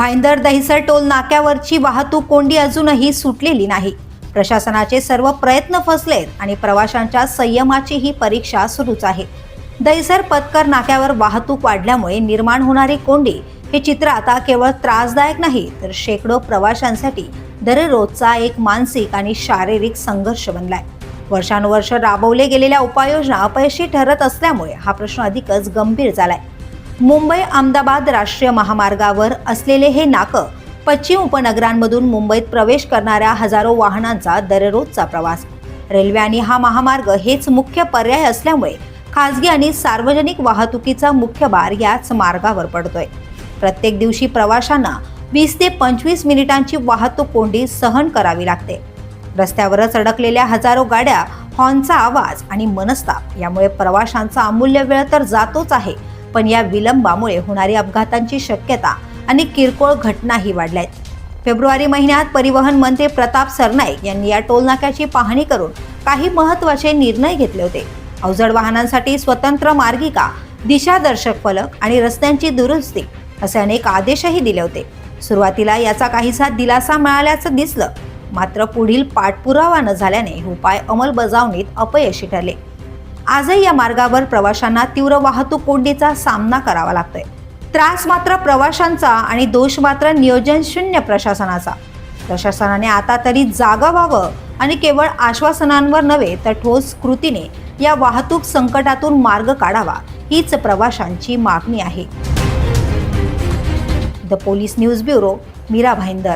Bhayandar Dahisar toll नाक्यावरची वाहतूक कोंडी अजूनही सुटलेली नाही. प्रशासनाचे सर्व प्रयत्न फसलेत आणि प्रवाशांच्या संयमाची ही परीक्षा सुरूच आहे. दहिसर पत्कर नाक्यावर वाहतूक वाढल्यामुळे निर्माण होणारी कोंडी हे चित्र आता केवळ त्रासदायक नाही तर शेकडो प्रवाशांसाठी दररोजचा एक मानसिक आणि शारीरिक संघर्ष बनलाय. वर्षानुवर्ष राबवले गेलेल्या उपाययोजना अपयशी ठरत असल्यामुळे हा प्रश्न अधिकच गंभीर झालाय. मुंबई अहमदाबाद राष्ट्रीय महामार्गावर असलेले हे नाकं पश्चिम उपनगरांमधून मुंबईत प्रवेश करणाऱ्या हजारो वाहनांचा दररोजचा प्रवास. रेल्वे आणि हा महामार्ग हेच मुख्य पर्याय असल्यामुळे खासगी आणि सार्वजनिक वाहतुकीचा मुख्य भार याच मार्गावर पडतोय. प्रत्येक दिवशी प्रवाशांना वीस ते पंचवीस मिनिटांची वाहतूक कोंडी सहन करावी लागते. रस्त्यावरच अडकलेल्या हजारो गाड्या हॉर्नचा आवाज आणि मनस्ताप यामुळे प्रवाशांचा अमूल्य वेळ तर जातोच आहे पण या विलंबामुळे होणारी अपघातांची शक्यता आणि किरकोळ घटनाही वाढल्या आहेत फेब्रुवारी महिन्यात परिवहन मंत्री प्रताप सरनाईक यांनी या टोलनाक्याची पाहणी करून काही महत्त्वाचे निर्णय घेतले होते. अवजड वाहनांसाठी स्वतंत्र मार्गिका दिशादर्शक फलक आणि रस्त्यांची दुरुस्ती असे अनेक आदेशही दिले होते. सुरुवातीला याचा काहीसा दिलासा मिळाल्याचं दिसलं. मात्र पुढील पाठपुरावा न झाल्याने उपाय अंमलबजावणीत अपयशी ठरले. आजही या मार्गावर प्रवाशांना तीव्र वाहतूक कोंडीचा सामना करावा लागतोय. त्रास मात्र प्रवाशांचा आणि दोष मात्र नियोजन शून्य प्रशासनाचा. प्रशासनाने आता तरी जागा व्हावं आणि केवळ आश्वासनांवर नव्हे तर ठोस कृतीने या वाहतूक संकटातून मार्ग काढावा हीच प्रवाशांची मागणी आहे. The police news bureau Meera Bhayandar.